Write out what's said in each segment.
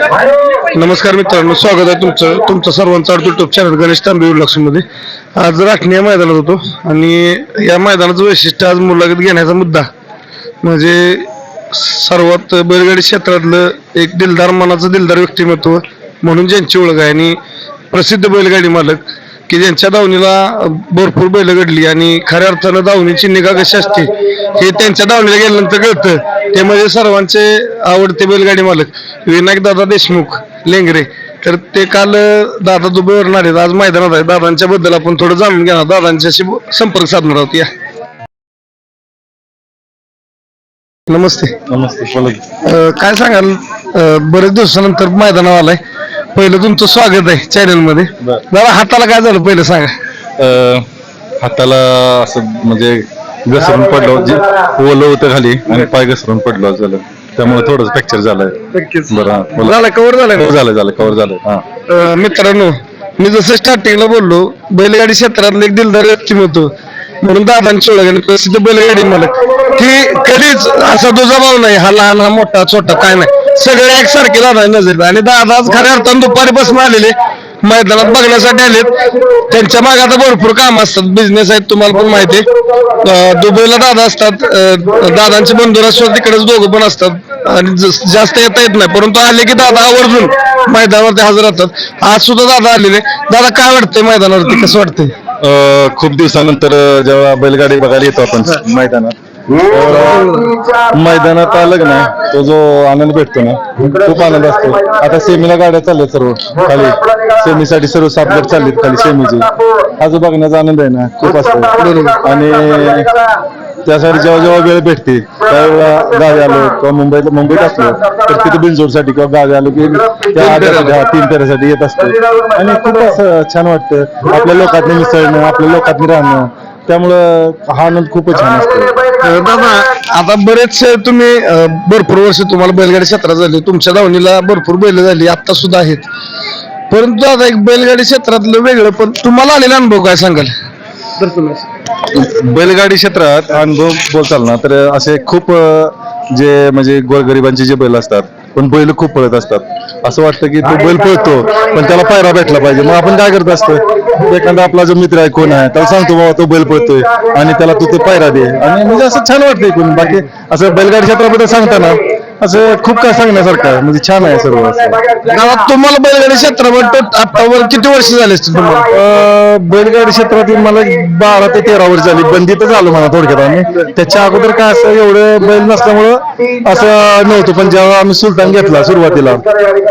नमस्कार मित्रांनो स्वागत आहे तुमचं तुमचं सर्वांचं युट्यूब चॅनल गणेश तांबे लक्ष्मीमध्ये आज राखणी या मैदानात होतो आणि या मैदानाचं वैशिष्ट्य आज मुलाखत घेण्याचा मुद्दा. म्हणजे सर्वात बैलगाडी क्षेत्रातलं एक दिलदार मनाचं दिलदार व्यक्तिमत्व म्हणून ज्यांची ओळख आहे आणि प्रसिद्ध बैलगाडी मालक की ज्यांच्या दावणीला भरपूर बैल घडली आणि खऱ्या अर्थानं दावणीची निगा कशी असते हे त्यांच्या दावणीला गेल्यानंतर कळतं. ते म्हणजे सर्वांचे आवडते बैलगाडी मालक. विनायक दादा देशमुख लेंगरे. तर ते काल दादा दुबईवरून आले आज मैदानात आहे दादांच्या बद्दल आपण थोडं जाणून घेणार. दादांच्याशी संपर्क साधणार आहोत. या. नमस्ते. नमस्ते बोला काय सांगाल? बरेच दिवसानंतर मैदानावर आलाय. पहिलं तुमचं स्वागत आहे चॅनलमध्ये. दादा हाताला काय झालं? पहिलं सांगा. अं, हाताला असं म्हणजे घसरून पडलो जे ओलं होतं खाली आणि पाय घसरून पडलो झालं. त्यामुळे थोडं फ्रॅक्चर झालंय. बरं हा, बोला. झालं कव्हर झालं? हो, झालं झालं कव्हर झालं हा. अं, मित्रांनो मी जसं स्टार्टिंगला बोललो बैलगाडी क्षेत्रातलं एक दिलदार व्यक्तिमत्व म्हणून दादांची ओळख आणि प्रसिद्ध बैलगाडी मालक. की कधीच असा दुजाभाव नाही हा लहान हा मोठा छोटा काय नाही. सगळे एकसारखे दादा नजर आणि दादा आज खऱ्या अर्थानं दुपारी बसून आलेले. मैदानात बघण्यासाठी आलेत. त्यांच्या मागे आता भरपूर काम असतात. बिझनेस आहेत तुम्हाला पण माहिती आहे. दुबईला दादा असतात. दादांचे बंधू राष्ट्र तिकडेच दोघं पण असतात. आणि जस- जास्त येता येत नाही. परंतु आले की दादा आवर्जून मैदानावरती हजर राहतात. आज सुद्धा दादा आलेले दादा काय वाटतंय मैदानावरती? कसं वाटतंय? खूप दिवसानंतर जेव्हा बैलगाडी बघायला येतो आपण मैदानात मैदानात आलं ना तो जो आनंद भेटतो ना खूप आनंद असतो. आता सेमीला गाड्या चालल्या सर्व खाली. सेमीसाठी सर्व सातगड चाललीत खाली सेमीची. आज बघण्याचा आनंद आहे ना खूप असतो. आणि त्यासाठी जेव्हा जेव्हा वेळ भेटते त्यावेळेला गावी आलो किंवा मुंबईत मुंबईत असलो तर तिथे बिनजोडसाठी किंवा गावी आलो की त्या हा, तीन फेऱ्यासाठी येत असतो. आणि खूप असं छान वाटतं. आपल्या लोकांनी मिसळणं आपल्या लोकांनी राहणं त्यामुळं हा आनंद खूपच छान असतो. अं, दादा आता बरेचसे तुम्ही अं, भरपूर वर्ष तुम्हाला बैलगाडी क्षेत्रात झाली तुमच्या दावणीला भरपूर बैल झाली आता सुद्धा आहेत. परंतु आता एक बैलगाडी क्षेत्रातलं वेगळं पण तुम्हाला आलेला अनुभव काय सांगाल? बैलगाडी क्षेत्रात अनुभव बोलताल ना तर असे खूप अं, जे म्हणजे गोरगरिबांचे जे बैल असतात पण बैल खूप पळत असतात. असं वाटतं की तो बैल पळतो पण त्याला पायरा भेटला पाहिजे. मग आपण काय करत असतो? एखादा आपला जो मित्र आहे कोण आहे त्याला सांगतो बाबा तो बैल पळतोय. आणि त्याला तू ते पायरा दे. आणि म्हणजे असं छान वाटतं कोण बाकी असं बैलगाडी क्षेत्राबद्दल सांगताना असं खूप काय सांगण्यासारखं आहे. म्हणजे छान आहे सर्व असं. गावात तुम्हाला बैलगाडी क्षेत्रावर आतावर किती वर्ष झाले असतील तुम्हाला? अं, बैलगाडी क्षेत्रातील मला बारा ते तेरा वर्ष झाली. बंदीतच आलो मला थोडक्यात आम्ही. त्याच्या अगोदर काय असं एवढं बैल नसल्यामुळं असं नव्हतं. पण जेव्हा आम्ही सुलतान घेतला सुरुवातीला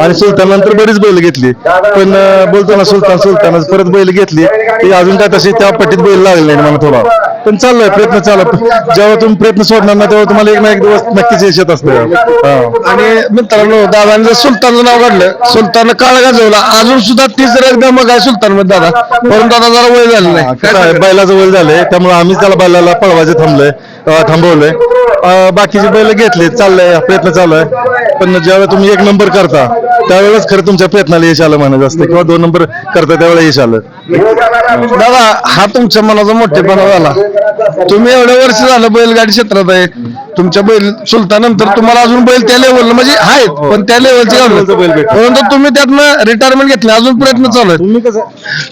आणि सुलतान नंतर बरीच बैल घेतली. पण अं, बोलतो ना सुलतान सुलतान परत बैल घेतली. ती अजून काय तशी त्या पट्टीत बैल लागले नाही मला थोडा. पण चाललंय प्रयत्न चालू जेव्हा तुम्ही प्रयत्न सोडणार ना तेव्हा तुम्हाला एक ना एक दिवस नक्कीच यश येत असतं. आणि मित्रांनो जर सुलतानचं नाव काढलं. सुलतान काळ गाजवला. अजून सुद्धा तिसरं एकदा मग आहे सुलतानमध्ये दादा. परंतु आता जरा वय झालं नाही. आहे, बैलाचं वय झालंय. त्यामुळे आम्हीच त्याला बैलाला पळवायचं थांबलोय अं, थांबवलंय. अं, बाकीचे बैल घेतले चाललंय प्रयत्न चालू आहे. पण ज्यावेळेला तुम्ही एक नंबर करता त्यावेळेस खरं तुमच्या प्रयत्नाला यश आलं म्हणायचं असतं किंवा दोन नंबर करता त्यावेळेला यश आलं. दादा हा तुमच्या मनाचा मोठेपणा झाला. तुम्ही एवढ्या वर्ष झालं बैलगाडी क्षेत्रात आहे. तुमच्या बैल सुलतानंतर तुम्हाला अजून बैल त्या लेवलला म्हणजे आहेत पण त्या लेवलचे बैल भेटलं. परंतु तुम्ही त्यातनं रिटायरमेंट घेतली अजून प्रयत्न चालू आहेत. तुम्ही कसं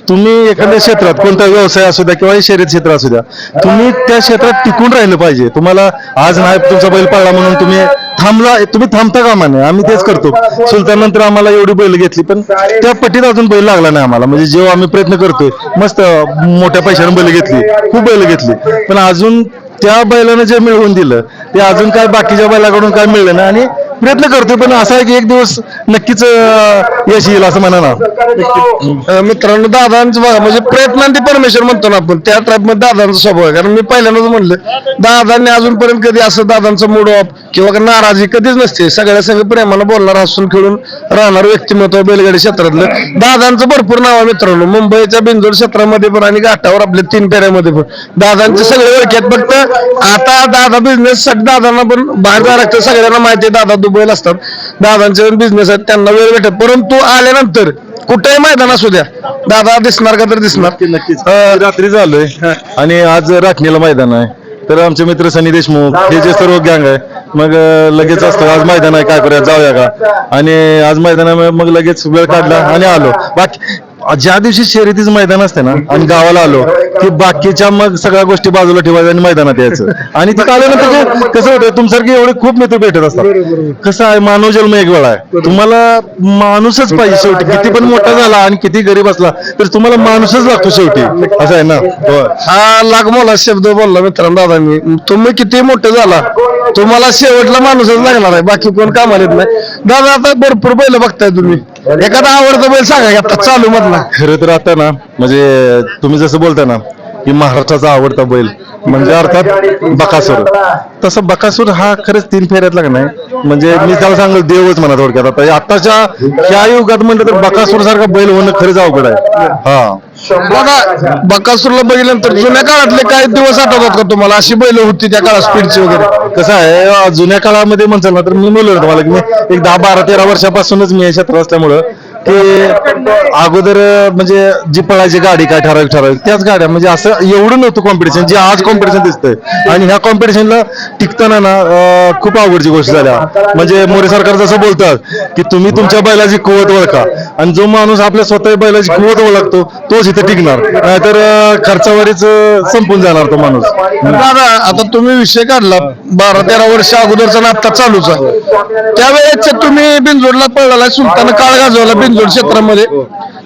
तुम्ही एखाद्या क्षेत्रात कोणता व्यवसाय असू द्या किंवा शर्यत क्षेत्र असू द्या तुम्ही त्या क्षेत्रात टिकून राहिलं पाहिजे. तुम्हाला आज नाही तुमचा बैल पडला म्हणून तुम्ही थांबला तुम्ही थांबता कामा नये. आम्ही तेच करतो. सुलतान नंतर आम्हाला एवढी बैल घेतली पण त्या पट्टीत अजून बैल लागला नाही आम्हाला. म्हणजे जेव्हा आम्ही प्रयत्न करतोय मस्त मोठ्या पैशाने बैल घेतली खूप बैल घेतली. पण अजून त्या बैलानं जे मिळवून दिलं ते अजून काय बाकीच्या बैलाकडून काय मिळलं ना आणि प्रयत्न करतोय पण असं आहे की एक दिवस नक्कीच यश येईल असं म्हणा ना. मित्रांनो दादांचं बघा म्हणजे प्रयत्नांती परमेश्वर म्हणतो ना आपण त्या टाईपमध्ये दादांचा स्वभाव आहे. कारण मी पहिल्यांदाच म्हणलं दादांनी अजूनपर्यंत कधी असं दादांचा मूड ऑफ किंवा नाराजी कधीच नसते. सगळ्या सगळं प्रेमानं बोलणार हसून खेळून राहणार व्यक्तिमत्व बैलगाडी क्षेत्रातलं. दादांचं भरपूर नाव आहे मित्रांनो. मुंबईच्या बिंदोड क्षेत्रामध्ये पण आणि घाटावर आपल्या तीन फेऱ्यामध्ये पण. दादांचे सगळे ओळखीत फक्त आता दादा बिझनेस दादांना पण बाहेर जायला लागतं. सगळ्यांना माहिती आहे दादा दुबईला असतात. दादांचे पण बिझनेस आहेत त्यांना वेळ भेटत. परंतु आल्यानंतर कुठेही मैदान असू द्या दादा दिसणार का तर दिसणार. नक्कीच रात्री झालोय. आणि आज राखणीला मैदान आहे. तर आमचे मित्र सनी देशमुख हे जे सर्व गँग आहे मग लगेच असतो. आज मैदान आहे काय करूया? जाऊया का? आणि आज मैदानामुळे मग लगेच वेळ काढला आणि आलो. बाकी ज्या दिवशी शर्यतीच मैदान असते ना आणि गावाला आलो की बाकीच्या मग सगळ्या गोष्टी बाजूला ठेवायच्या आणि मैदानात यायचं. आणि तिथं आल्यानंतर कसं होतं तुमच्यासारखे एवढे खूप मित्र भेटत असतात. कसं आहे मानव जन्म एक वेळा आहे. तुम्हाला माणूसच पाहिजे शेवटी. किती पण मोठा झाला आणि किती गरीब असला तर तुम्हाला माणूसच लागतो शेवटी. असं आहे ना? हा लागमोला शब्द बोलला मित्रांनो दादा मी. तुम्ही किती मोठे झाला? तुम्हाला शेवटला माणूसच लागणार आहे. बाकी कोण कामाला येत नाही. दादा आता भरपूर बैल बघताय तुम्ही. एखादा आवडता बैल सांगा की आता चालू मधला. खरं तर आता ना म्हणजे तुम्ही जसं बोलता ना की महाराष्ट्राचा आवडता बैल म्हणजे अर्थात बकासूर. तसं बकासूर हा खरंच तीन फेऱ्यात लागणार नाही? म्हणजे मी त्याला सांगल देवच म्हणा थोडक्यात. आता आताच्या ह्या युगात म्हणलं तर बकासूर सारखा बैल होणं खरंच अवघड आहे. हा. दादा बकासूरला बघितल्यानंतर जुन्या काळातले काही दिवस आठवतात का तुम्हाला? अशी बैल होती त्या काळात स्पीडची वगैरे. कसं आहे जुन्या काळामध्ये म्हणचाल ना तर मी बोललो तुम्हाला की मी एक दहा बारा तेरा वर्षापासूनच मी या क्षेत्रात असल्यामुळं की अगोदर म्हणजे जी पळायची गाडी काय ठराविक ठराविक त्याच गाड्या म्हणजे असं एवढं नव्हतं कॉम्पिटिशन जे आज कॉम्पिटिशन दिसतंय. आणि ह्या कॉम्पिटिशनला टिकताना ना खूप आवडची गोष्ट झाल्या म्हणजे मोरे सरकार जसं बोलतात की तुम्ही तुमच्या बैलाची कुवत ओळखा. आणि जो माणूस आपल्या स्वतः बैलाची कुवत ओळखतो तोच इथे टिकणार. नाहीतर खर्चावरीच संपून जाणार तो माणूस. दादा आता तुम्ही विषय काढला. बारा तेरा वर्ष अगोदरचा आता चालूचा त्यावेळेस तुम्ही बिनजोडला पळला सुलतान काळ गाजवला बिनजोड क्षेत्रामध्ये.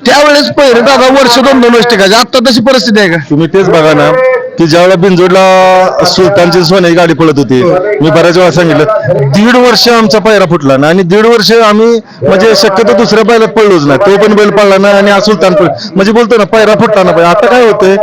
त्यावेळेस पहिले दादा वर्ष दोन दोन वर्ष टिकायचे. आता तशी परिस्थिती आहे का? तुम्ही तेच बघा ना. की ज्यावेळेला बिनजोडला सुलतानची सोन्याची गाडी पळत होती मी बऱ्याच वेळा सांगितलं दीड वर्ष आमचा पायरा फुटला ना आणि दीड वर्ष आम्ही म्हणजे शक्यतो दुसऱ्या बैलात पडलोच नाही तो पण बैल पडला ना आणि सुलतान पळ म्हणजे बोलतो ना पायरा फुटला ना आता काय होतंय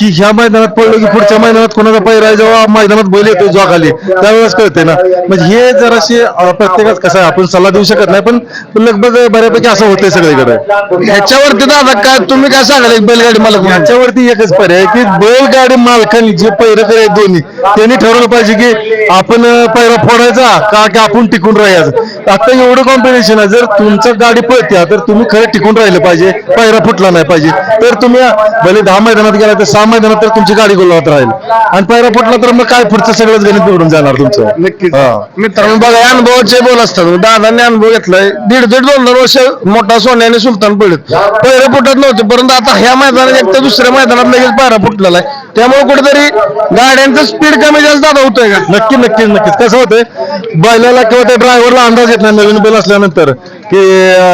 की ह्या मैदानात पडलो की पुढच्या मैदानात कोणाचा पायरा आहे जेव्हा मैदानात बैल येतो जोखाली त्यावेळेस कळते ना. म्हणजे हे जराशी प्रत्येकाच कसं आहे आपण सल्ला देऊ शकत नाही पण लगभग बऱ्यापैकी असं होतंय सगळीकडे. ह्याच्यावरती दादा काय तुम्ही काय सांगाल एक बैलगाडी मला याच्यावरती एकच पर्याय की बैलगाडी मालकांनी जे पैरकर आहेत दोन्ही त्यांनी ठरवलं पाहिजे की आपण पैरा फोडायचा का की आपण टिकून राहायचं. आता एवढं कॉम्पिटिशन आहे जर तुमचं गाडी पळत्या तर तुम्ही खरं टिकून राहिलं पाहिजे पैरा फुटला नाही पाहिजे. तर तुम्ही भले दहा मैदानात गेला तर सहा मैदानात तर तुमची गाडी गोलावत राहील. आणि पैरा फुटला तर मग काय पुढचं सगळंच गणित बिघडून जाणार तुमचं? नक्कीच. मित्रांनो बघा अनुभवाचे बोल असतात. दादाने अनुभव घेतलाय. दीड दीड दोन दोन वर्ष मोठा सोन्याने सुलतान पडत पहिरे फुटत नव्हते परंतु आता ह्या मैदानात एक तर दुसऱ्या मैदानात लगेच पायरा फुटलेला आहे. त्यामुळे कुठेतरी गाड्यांचं स्पीड कमी जास्त दादा होतोय का? नक्की नक्कीच नक्कीच कसं होतंय? बैलाला किंवा त्या ड्रायव्हरला अंदाज येत नाही नवीन बैल असल्यानंतर की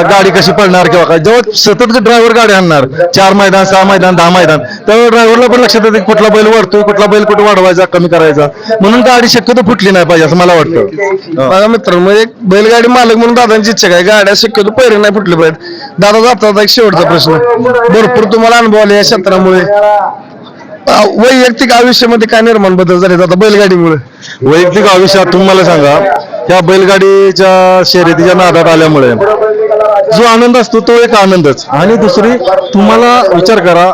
गाडी कशी पडणार किंवा काय. जेव्हा सतत ड्रायव्हर गाडी आणणार चार मैदान सहा मैदान दहा मैदान त्यावेळेस ड्रायव्हरला पण लक्षात येते की कुठला बैल वाढतोय कुठला बैल कुठे वाढवायचा कमी करायचा. म्हणून गाडी शक्यतो फुटली नाही पाहिजे असं मला वाटतं. बघा मित्रांनो एक बैलगाडी मालक म्हणून दादांची इच्छा काय गाड्या शक्यतो पहिरे नाही फुटले पाहिजेत. दादा जाता एक शेवटचा प्रश्न. भरपूर तुम्हाला अनुभव आले या क्षेत्रामुळे. वैयक्तिक आयुष्यामध्ये काय निर्माण बदल झाले आता बैलगाडीमुळे? वैयक्तिक आयुष्यात तुम्हाला सांगा त्या बैलगाडीच्या शर्यतीच्या नादात आल्यामुळे जो आनंद असतो तो एक आनंदच. आणि दुसरी तुम्हाला विचार करा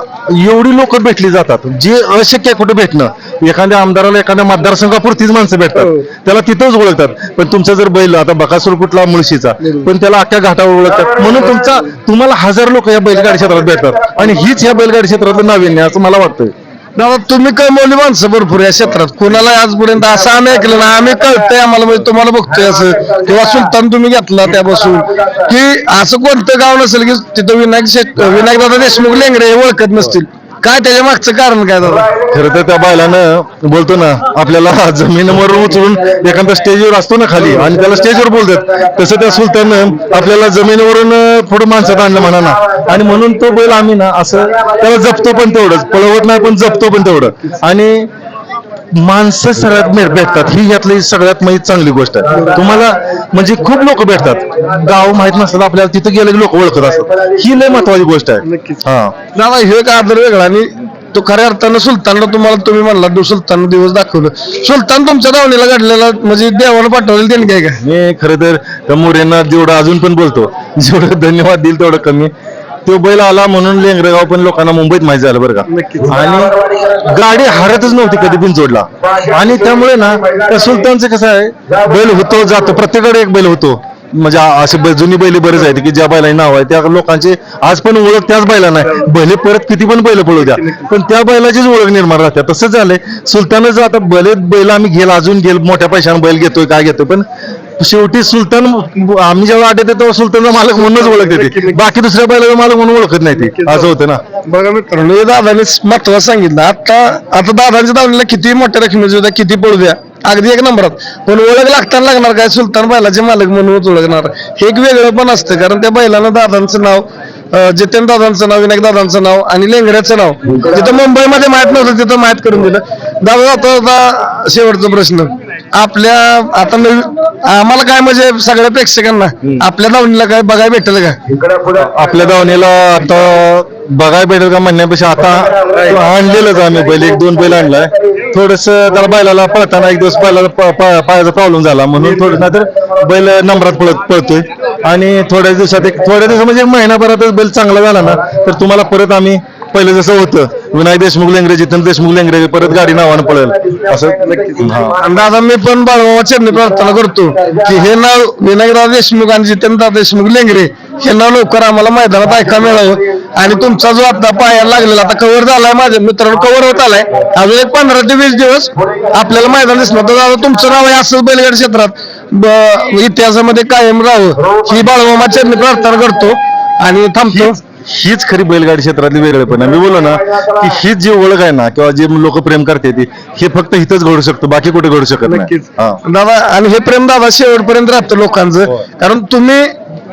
एवढी लोक भेटली जातात जे अशक्य कुठे भेटणं? एखाद्या आमदाराला एखाद्या मतदारसंघापुरतीच माणसं भेटतात. त्याला तिथंच ओळखतात. पण तुमचा जर बैल आता बकासूर कुठला मुळशीचा पण त्याला अख्ख्या घाटावर ओळखतात. म्हणून तुमचा तुम्हाला हजार लोक या बैलगाडी क्षेत्रात भेटतात. आणि हीच या बैलगाडी क्षेत्रातलं नाविन्य असं मला वाटतंय. दादा तुम्ही कमवली माणसं भरपूर या क्षेत्रात. कोणाला आजपर्यंत असं आम्ही ऐकलं ना आम्ही कळतंय आम्हाला म्हणजे तुम्हाला बघतोय असं. किंवा सुलतान तुम्ही घेतला त्यापासून. की असं कोणतं गाव नसेल की तिथं विनायक शेट विनायक दादा देशमुख लेंगडे हे ओळखत नसतील. काय त्याच्या मागचं कारण काय दादा खरं तर त्या बायलानं बोलतो ना आपल्याला जमिनीवर उचलून एखादा स्टेजवर असतो ना खाली आणि त्याला स्टेजवर बोलतात. तसं त्या सुलतानं आपल्याला जमिनीवरून थोडं पुढे माणसात आणलं म्हणा ना. आणि म्हणून तो बैल आम्ही ना असं त्याला जपतो पण तेवढंच पळवत नाही पण जपतो पण तेवढं. आणि माणसं सगळ्यात मे- भेटतात. ही यातली सगळ्यात म्हणजे चांगली गोष्ट आहे. तुम्हाला म्हणजे खूप लोक भेटतात. गाव माहीत नसतात आपल्याला तिथे गेले की लोक ओळखत असतात. ही लय महत्वाची गोष्ट आहे. हा. दादा हे एक आदर वेगळा आणि तो खऱ्या अर्थानं सुलतानला तुम्हाला तुम्ही म्हणला दो सुलतान दिवस दाखवलं. सुलतान तुमच्या दावणीला घडलेला म्हणजे देवानं पाठवलेलं त्यांनी काय काय मी खरं तर मोरेंना जेवढं अजून पण बोलतो जेवढं धन्यवाद देईल तेवढं कमी. तो बैल आला म्हणून लेंगरेगाव पण लोकांना मुंबईत माहिती झालं बरं का. आणि गाडी हारतच नव्हती कधी पण जोडला आणि त्यामुळे ना त्या सुलतानचं कसं आहे बैल होतो जातो प्रत्येकाकडे एक बैल होतो. म्हणजे असे जुनी बैल बरेच आहेत की ज्या बैलांनी नाव आहे त्या लोकांची आज पण ओळख त्याच बैलांना आहे. बैल परत किती पण बैल पळू द्या पण त्या बैलाचीच ओळख निर्माण राहते. तसंच झालंय. सुलतानच आता भले बैल आम्ही घेल अजून घेल मोठ्या पैशाने बैल घेतोय काय घेतोय पण शेवटी सुलतान आम्ही जेव्हा आठ येतो तेव्हा सुलतानचा मालक म्हणूनच ओळख देते बाकी दुसऱ्या बैलाचा मालक म्हणून ओळखत नाही ते. असं होतं ना. बघा मित्रांनो दादाने महत्वाचं सांगितलं आता आता दादांच्या दावणीला किती मोठ्या रकमेची होत्या किती पडू द्या अगदी एक नंबरात. पण ओळख लागताना लागणार काय? सुलतान बैलाचे मालक म्हणूनच ओळखणार. हे एक वेगळं पण असतं कारण त्या बैलानं दादांचं नाव जितेन दादांचं नाव विनायक दादांचं नाव आणि लेंगऱ्याचं नाव. जिथं मुंबईमध्ये माहीत नव्हतं तिथं माहीत करून दिलं. दादा आता आता शेवटचा प्रश्न. आपल्या आता नवीन आम्हाला काय म्हणजे सगळ्या प्रेक्षकांना आपल्या दावणीला काय बघायला भेटेल का? आपल्या दावणीला आता बघायला भेटेल का म्हणण्यापेक्षा आता आणलेलंच आम्ही बैल एक दोन बैल आणलाय. थोडस त्याला बैलाला पळताना एक दिवस बैलाला प- प- पायाचा प्रॉब्लेम झाला म्हणून थोडं नाहीतर बैल नंबरात पळत पळतोय. आणि थोड्या दिवसात एक थोड्या दिवसात म्हणजे एक महिनाभरातच बैल चांगला झाला ना तर तुम्हाला परत आम्ही पहिलं जसं होतं विनायक देशमुख लँग्रेज जितेंद्र देशमुख लेंगरे परत गाडी नावानं पळेल. असं हा. आणि दादा मी पण बाळमामा चरणी प्रार्थना करतो की हे नाव विनायकराव देशमुख आणि जितेंद्र देशमुख लेंगरे हे नाव लवकर आम्हाला मैदानात ऐका मिळावं. आणि तुमचा जो आता पायाला लागलेला आता कव्हर झालाय माझ्या मित्रांनो कव्हर होत आलाय. अजून एक पंधरा ते वीस दिवस आपल्याला मैदान दिसणार. तर दादा तुमचं नाव आहे असंच बैलगड क्षेत्रात. ब- इतिहासामध्ये कायम राहावं. ही बाळमामा चरणी प्रार्थना करतो. आणि थांबतो. हीच खरी बैलगाडी क्षेत्रातली वेगळेपण आहे. मी बोललो ना की हीच जी ओळख आहे ना किंवा जे लोक प्रेम करते ती हे फक्त इथंच घडू शकतं बाकी कुठे घडू शकत नाही. नक्कीच. हा. दादा आणि हे प्रेम दादा शेवटपर्यंत राहतं लोकांचं कारण तुम्ही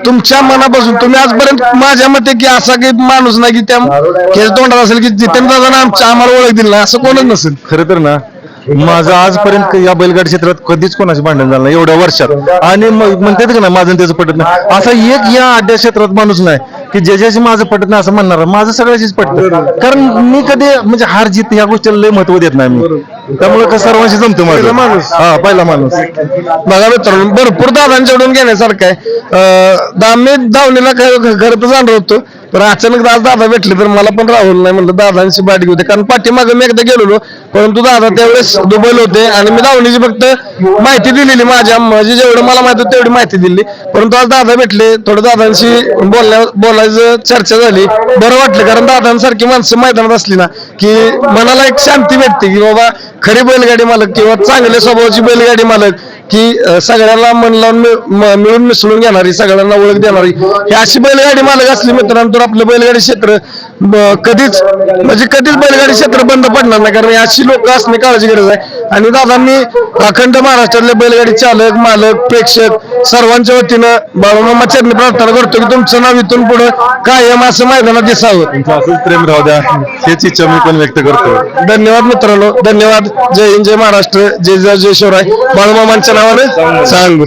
तुमच्या मनापासून तुम्ही आजपर्यंत माझ्या मते की असा की माणूस नाही की त्या तोंडात असेल की जितेंद्र दादा आमच्या आम्हाला ओळख दिली नाही असं कोणच नसेल. खरं तर ना माझं आजपर्यंत या बैलगाडी क्षेत्रात कधीच कोणाशी भांडण झालं नाही एवढ्या वर्षात. आणि मग म्हणतात का ना माझं आणि त्याचं पटत नाही. असा एक या अड्ड्या क्षेत्रात माणूस नाही की ज्याच्याशी माझं पटत नाही असं म्हणणार माझं सगळ्याशीच पटतं. कारण मी कधी म्हणजे हार जीत या गोष्टीला लय महत्त्व देत नाही मी. त्यामुळे कसं सर्वांशी जमतो माझं. माणूस. हा पहिला माणूस. बघा मित्रांनो भरपूर दादांच्याकडून घेण्यासारखं आहे. मी दावणीला काय घरात जाणार होतो. पण अचानक आज दादा भेटले तर मला पण राहुल नाही म्हणलं दादांची घेऊ होते कारण पाठीमागं मी एकदा गेलेलो परंतु दादा त्यावेळेस दुबईला होते आणि मी धावणीची फक्त माहिती दिलेली माझ्या म्हणजे जेवढं मला माहिती होतं तेवढी माहिती दिली. परंतु आज दादा भेटले थोडं दादांशी बोलण्या बोलायचं चर्चा झाली. बरं वाटलं कारण दादांसारखी माणसं मैदानात असली ना की मनाला एक शांती भेटते की बाबा खरी बैलगाडी मालक किंवा चांगल्या स्वभावाची बैलगाडी मालक की सगळ्यांना मन लावून मिळून मिसळून घेणारी सगळ्यांना ओळख देणारी. ही अशी बैलगाडी मालक असली मित्रांनो तर आपलं बैलगाडी क्षेत्र कधीच म्हणजे कधीच बैलगाडी क्षेत्र बंद पडणार नाही कारण अशी लोक असणे काळाची गरज आहे. आणि दादांनी अखंड महाराष्ट्रातले बैलगाडी चालक मालक प्रेक्षक सर्वांच्या वतीनं बाळूमामा चरणी प्रार्थना करतो की तुमचं नाव इथून पुढे कायम असं मैदानात दिसावं. तुमचं असंच प्रेम राहू द्या. हेच इच्छा मी पण व्यक्त करतो. धन्यवाद मित्रांनो. धन्यवाद. जय हिंद जय महाराष्ट्र जय जय जय शिवराय. बाळूमामांच्या नावानं सांगू